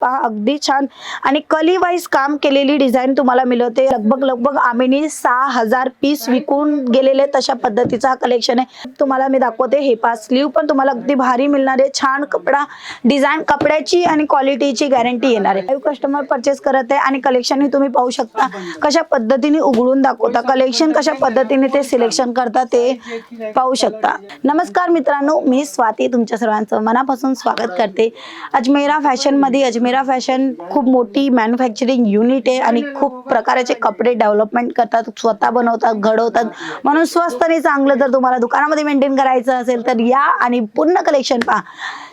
पहा अगदी छान. आणि कली वाईज काम केलेली डिझाईन तुम्हाला मिळते. लगभग लगभग आम्ही सहा हजार पीस विकून गेलेले तशा पद्धतीचा हा कलेक्शन आहे. तुम्हाला मी दाखवते हे पा स्लीव पण तुम्हाला अगदी भारी मिळणार आहे. छान कपडा डिझाईन कपड्याची आणि क्वालिटीची गॅरंटी येणार आहे. कस्टमर परचेस करत आहे आणि कलेक्शन ही तुम्ही पाहू शकता. कशा पद्धतीने उघडून दाखवता कलेक्शन कशा पद्धतीने ते सिलेक्शन करता ते पाहू शकता. नमस्कार मित्रांनो मी स्वाती तुमच्या सर्वांचं मनापासून स्वागत करते. अजमेरा फॅशनमध्ये अजमेरा फॅशन खूप मोठी मॅन्युफॅक्चरिंग युनिट आहे आणि खूप प्रकारचे कपडे डेव्हलपमेंट करतात. स्वतः बनवतात घडवतात. म्हणून स्वस्त आणि चांगलं जर तुम्हाला दुकानामध्ये मेंटेन करायचं असेल तर या आणि पूर्ण कलेक्शन पहा.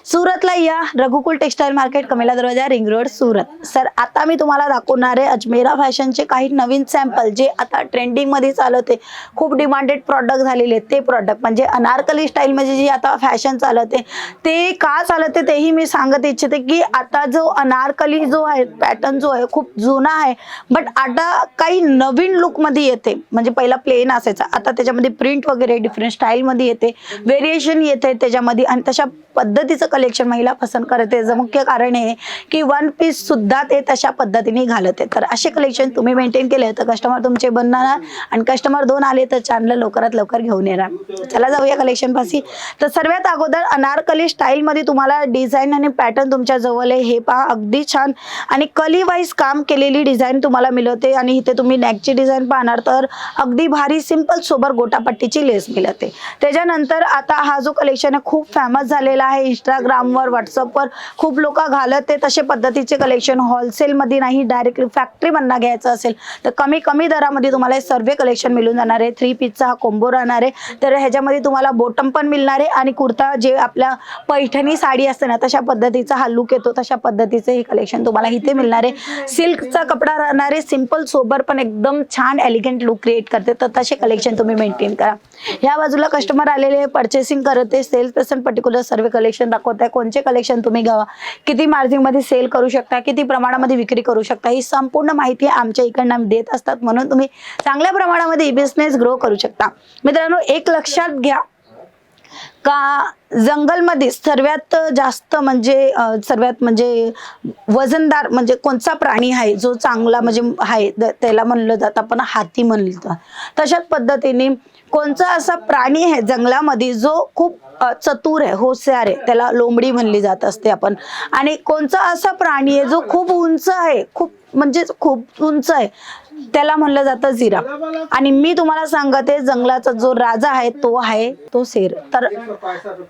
सुरतला या रघुकुल टेक्सटाईल मार्केट कमेला दरवाजा रिंग रोड सुरत. सर आता मी तुम्हाला दाखवणार आहे अजमेरा फॅशनचे काही नवीन सॅम्पल जे आता ट्रेंडिंगमध्ये चालवते चालत आहे. खूप डिमांडेड प्रॉडक्ट झालेले आहेत ते प्रॉडक्ट म्हणजे अनारकली स्टाईल म्हणजे जी आता फॅशन चालत आहे ते का चालत आहे तेही मी सांगत इच्छिते की आता जो अनारकली जो आहे पॅटर्न जो आहे खूप जुना आहे. बट आता काही नवीन लुकमध्ये येते. म्हणजे पहिला प्लेन असायचा. आता त्याच्यामध्ये प्रिंट वगैरे डिफरंट स्टाईलमध्ये येते. व्हेरिएशन येते त्याच्यामध्ये. आणि तशा पद्धतीचं कलेक्शन महिला पसंत करते. याचं मुख्य कारण आहे की वन पीस सुद्धा ते तशा पद्धतीने घालत आहे तर असे कलेक्शन तुम्ही मेंटेन केले तर कस्टमर तुमचे बनणार आणि कस्टमर दोन आले तर चॅनल लवकरात लवकर घेऊन येणार. चला जाऊया कलेक्शन पासी तर सर्वात अगोदर अनारकली स्टाईल मध्ये तुम्हाला डिझाईन आणि पॅटर्न तुमच्या जवळ आहे. हे पहा अगदी छान. आणि कली वाईज काम केलेली डिझाईन तुम्हाला मिळते. आणि इथे तुम्ही नॅकची डिझाईन पाहणार तर अगदी भारी सिंपल सोबर गोटापट्टीची लेस मिळते. त्याच्यानंतर आता हा जो कलेक्शन आहे खूप फेमस झालेला आहे. इंस्टाग्रामवर व्हॉट्सअपवर खूप लोक घालत ते तसे पद्धतीचे कलेक्शन होलसेलमध्ये नाही डायरेक्टली फॅक्टरीमधनं घ्यायचं असेल तर कमी कमी दरामध्ये तुम्हाला हे सर्व कलेक्शन मिळून जाणार आहे. थ्री पीसचा हा कोंबो राहणार आहे. तर ह्याच्यामध्ये तुम्हाला बॉटम पण मिळणार आहे आणि कुर्ता जे आपल्या पैठणी साडी असते ना तशा पद्धतीचा हा लुक येतो. तशा पद्धतीचं हे कलेक्शन तुम्हाला इथे मिळणार आहे. सिल्कचा कपडा राहणार आहे. सिंपल सोबर पण एकदम छान एलिगंट लुक क्रिएट करते. तर तसे कलेक्शन तुम्ही मेंटेन करा. ह्या बाजूला कस्टमर आलेले पर्चेसिंग करत सेल्स पर्सन पर्टिक्युलर सर्व कलेक्शन दाखवत आहे कोणते कलेक्शन तुम्ही घ्यावा? किती मार्जिनमध्ये सेल करू शकता किती प्रमाणामध्ये विक्री करू शकता ही संपूर्ण माहिती आमच्या इकडनं आम्ही देत असतात म्हणून तुम्ही चांगल्या प्रमाणामध्ये बिझनेस ग्रो करू शकता. मित्रांनो एक लक्षात घ्या. का जंगलमध्ये सर्वात जास्त म्हणजे सर्वात म्हणजे वजनदार म्हणजे कोणता प्राणी आहे जो चांगला म्हणजे आहे त्याला म्हणलं जातं आपण हाती म्हणलं तशाच पद्धतीने कोणता असा प्राणी आहे जंगलामध्ये जो खूप चतुर आहे होशियार आहे. त्याला लोंबडी म्हणली जात असते आपण. आणि कोणता असा प्राणी आहे जो खूप उंच आहे खूप म्हणजे खूप उंच आहे. त्याला म्हणलं जातं जिरा. आणि मी तुम्हाला सांगते जंगलाचा जो राजा आहे तो आहे तो शेर. तर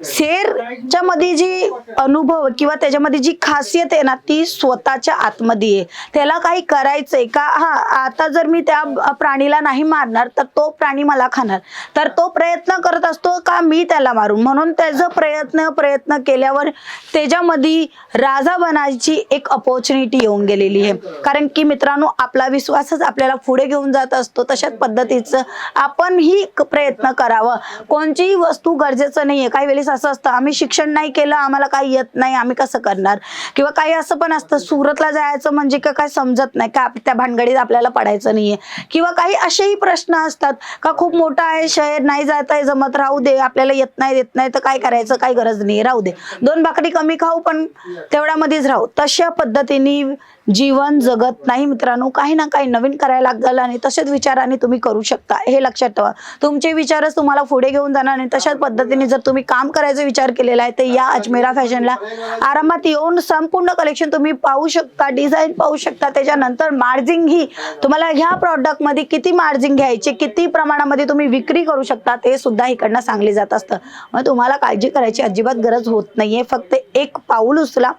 शेरच्या मध्ये जी अनुभव किंवा त्याच्यामध्ये जी खासियत आहे ना ती स्वतःच्या आतमध्ये आहे. त्याला काही करायचंय का? हा आता जर मी त्या प्राणीला नाही मारणार तर तो प्राणी मला खाणार. तर तो प्रयत्न करत असतो का मी त्याला मारू म्हणून त्याचं प्रयत्न प्रयत्न केल्यावर त्याच्यामध्ये राजा बनायची एक अपॉर्च्युनिटी येऊन गेलेली आहे. कारण की मित्रांनो आपला विश्वासच आपल्याला पुढे घेऊन जात असतो तशाच पद्धतीचं आपणही प्रयत्न करावं. कोणतीही वस्तू गरजेचं नाहीये. काही वेळेस असं असतं आम्ही शिक्षण नाही केलं आम्हाला काही येत नाही आम्ही कसं करणार? किंवा काही असं पण असतं सुरतला जायचं म्हणजे का काय समजत नाही का त्या भानगडीत आपल्याला पडायचं नाहीये. किंवा काही असेही प्रश्न असतात का खूप मोठा आहे शहर नाही जाता आहे जमत राहू दे आपल्याला येत नाही येत नाही तर काय करायचं काही गरज नाही राहू दे. दोन भाकरी कमी खाऊ पण तेवढ्यामध्येच राहू. तशा पद्धतीने जीवन जगत नाही मित्रांनो काही ना काही नवीन करायला लागलं आणि तसेच विचाराने तुम्ही करू शकता. हे लक्षात ठेवा. तुमचे विचारच तुम्हाला पुढे घेऊन जाणार आणि तशाच पद्धतीने जर तुम्ही काम करायचा विचार केलेला आहे तर या अजमेरा फॅशनला आरामात येऊन संपूर्ण कलेक्शन तुम्ही पाहू शकता डिझाईन पाहू शकता. त्याच्यानंतर मार्जिंग ही तुम्हाला ह्या प्रॉडक्टमध्ये किती मार्जिंग घ्यायचे किती प्रमाणामध्ये तुम्ही विक्री करू शकता ते सुद्धा इकडनं सांगले जात असतं. मग तुम्हाला काळजी करायची अजिबात गरज होत नाहीये. फक्त एक पाऊल उचला.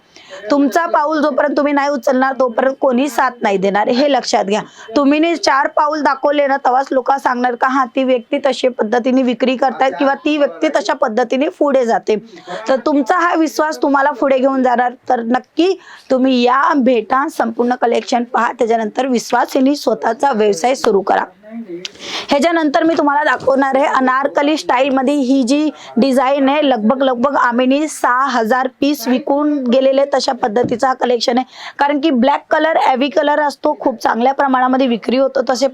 तुमचा पाऊल जोपर्यंत तुम्ही नाही उचलणार तोपर्यंत कोणी साथ नाही देणार. हे लक्षात घ्या. तुम्ही चार पाऊल दाखवले ना तेव्हाच लोक सांगणार का हा ती व्यक्ती तशी पद्धतीने विक्री करतायत किंवा ती व्यक्ती तशा पद्धतीने पुढे जाते. तर तुमचा हा विश्वास तुम्हाला पुढे घेऊन जाणार. तर नक्की तुम्ही या भेटा संपूर्ण कलेक्शन पहा. त्याच्यानंतर विश्वासाने स्वतःचा व्यवसाय सुरू करा. ह्याच्यानंतर मी तुम्हाला दाखवणार आहे अनारकली स्टाईलमध्ये ही जी डिझाईन आहे लगभग लगभग आम्ही सहा हजार पीस विकून गेलेले तशा पद्धतीचा हा कलेक्शन आहे. कारण की ब्लॅक कलर ॲवी कलर असतो खूप चांगल्या प्रमाणामध्ये विक्री होतो तसे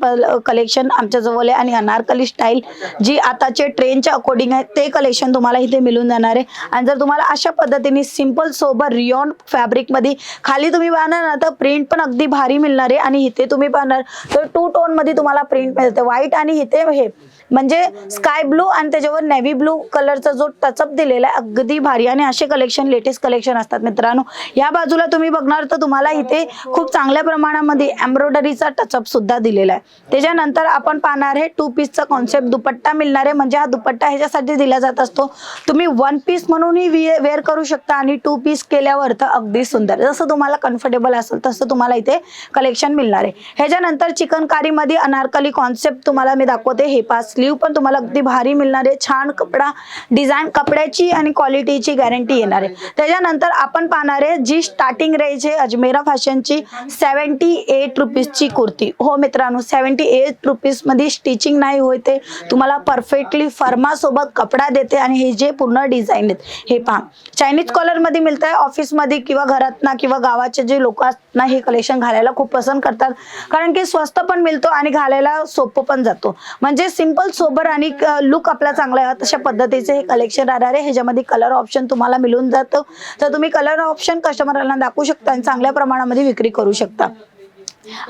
कलेक्शन आमच्याजवळ आहे. आणि अनारकली स्टाईल जी आताचे ट्रेनच्या अकॉर्डिंग आहे ते कलेक्शन तुम्हाला इथे मिळून जाणार आहे. आणि जर तुम्हाला अशा पद्धतीने सिंपल सोबर रिऑन फॅब्रिकमध्ये खाली तुम्ही पाहणार ना तर प्रिंट पण अगदी भारी मिळणार आहे. आणि इथे तुम्ही पाहणार तर टू टोनमध्ये तुम्हाला प्रिंट वाईट व्हाईट आणि इथे हे. म्हणजे स्काय ब्लू आणि त्याच्यावर नेव्ही ब्लू कलरचा जो टचअप दिलेला आहे अगदी भारी. आणि असे कलेक्शन लेटेस्ट कलेक्शन असतात मित्रांनो. या बाजूला तुम्ही बघणार तर तुम्हाला इथे खूप चांगल्या प्रमाणामध्ये एम्ब्रॉयडरीचा टचअप सुद्धा दिलेला आहे. त्याच्यानंतर आपण पाहणार आहे टू पीसचा कॉन्सेप्ट दुपट्टा मिळणार आहे. म्हणजे हा दुपट्टा ह्याच्यासाठी दिला जात असतो. तुम्ही वन पीस म्हणूनही वेअर करू शकता आणि टू पीस केल्यावर तर अगदी सुंदर. जसं तुम्हाला कम्फर्टेबल असेल तसं तुम्हाला इथे कलेक्शन मिळणार आहे. ह्याच्यानंतर चिकनकारीमध्ये अनारकली कॉन्सेप्ट तुम्हाला मी दाखवते. हे पास स्लीव पण तुम्हाला अगदी भारी मिळणार आहे. छान कपडा डिझाईन कपड्याची आणि क्वालिटीची गॅरंटी येणार आहे. त्याच्यानंतर आपण पाहणार आहे जी स्टार्टिंग रेंज आहे अजमेरा फॅशनची सेवन्टी एट रुपीजची कुर्ती. हो मित्रांनो सेवन्टी एट रुपीजमध्ये स्टिचिंग नाही होते तुम्हाला परफेक्टली फर्मासोबत कपडा देते आणि हे जे पूर्ण डिझाईन आहेत हे पहा. चायनीज कॉलरमध्ये मिळत आहे ऑफिसमध्ये किंवा घरात ना किंवा गावाचे जे लोक असतात ना हे कलेक्शन घालायला खूप पसंत करतात. कारण की स्वस्त पण मिळतो आणि घालायला सोपं पण जातो. म्हणजे सिंपल सोबर आणि लुक आपला चांगला आहे. तशा पद्धतीचे हे कलेक्शन राहणार आहे ह्याच्यामध्ये कलर ऑप्शन तुम्हाला मिळून जातं. तर तुम्ही कलर ऑप्शन कस्टमरला दाखवू शकता आणि चांगल्या प्रमाणामध्ये विक्री करू शकता.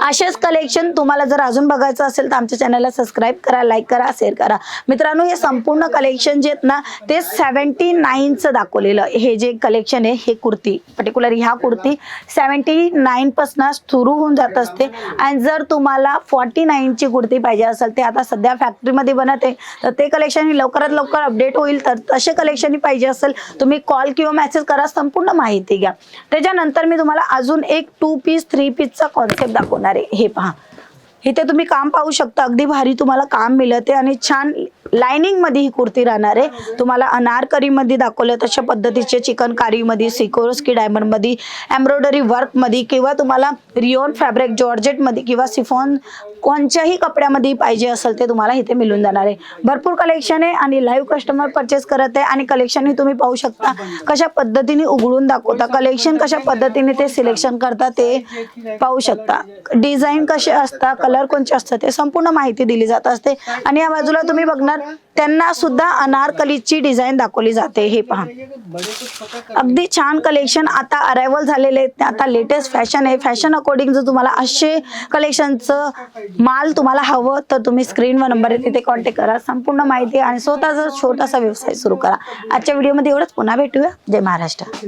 असेच कलेक्शन तुम्हाला जर अजून बघायचं असेल तर आमच्या चॅनलला सबस्क्राईब करा लाईक करा शेअर करा. मित्रांनो हे संपूर्ण कलेक्शन जे आहेत ना ते सेवन्टी नाईनचं दाखवलेलं हे जे कलेक्शन आहे हे कुर्ती. पर्टिक्युलर ह्या कुर्ती सेवन्टी नाईनपासून सुरू होऊन जात असते. आणि जर तुम्हाला फॉर्टी नाईनची कुर्ती पाहिजे असेल ते आता सध्या फॅक्टरीमध्ये बनत आहे तर ते कलेक्शन लवकरात लवकर अपडेट होईल. तर तसे कलेक्शन पाहिजे असेल तुम्ही कॉल किंवा मेसेज करा संपूर्ण माहिती घ्या. त्याच्यानंतर मी तुम्हाला अजून एक टू पीस थ्री पीसचा कॉन्सेप्ट दाखवणार आहे. हे पहा. इथे तुम्ही काम पाहू शकता. अगदी भारी तुम्हाला काम मिळते आणि छान लाइनिंगमध्ये ही कुर्ती राहणार आहे. तुम्हाला अनारकरी मध्ये दाखवलं तशा पद्धतीचे चिकनकारी मध्ये सिकोरस्की डायमंडमध्ये एम्ब्रॉयडरी वर्कमध्ये किंवा तुम्हाला रिओन फॅब्रिक जॉर्जेटमध्ये किंवा सिफॉन कोणत्याही कपड्यामध्ये पाहिजे असेल ते तुम्हाला इथे मिळून जाणार आहे. भरपूर कलेक्शन आहे आणि लाईव्ह कस्टमर परचेस करत आहे आणि कलेक्शनही तुम्ही पाहू शकता कशा पद्धतीने उघडून दाखवता कलेक्शन कशा पद्धतीने ते सिलेक्शन करता ते पाहू शकता. डिझाईन कसे असतात कलर कोणते असतात ते संपूर्ण माहिती दिली जात असते. आणि या बाजूला तुम्ही बघणार त्यांना सुद्धा अनारकलीची डिझाईन दाखवली जाते हे पहा. अगदी छान कलेक्शन आता अरायवल झालेले आहेत. आता लेटेस्ट फॅशन आहे. फॅशन अकॉर्डिंग जर तुम्हाला असे कलेक्शनचं माल तुम्हाला हवं तर तुम्ही स्क्रीनवर नंबर आहे तिथे कॉन्टॅक्ट करा. संपूर्ण माहिती आणि स्वतःचा छोटासा व्यवसाय सुरू करा. आजच्या व्हिडिओमध्ये एवढंच. पुन्हा भेटूया. जय महाराष्ट्र.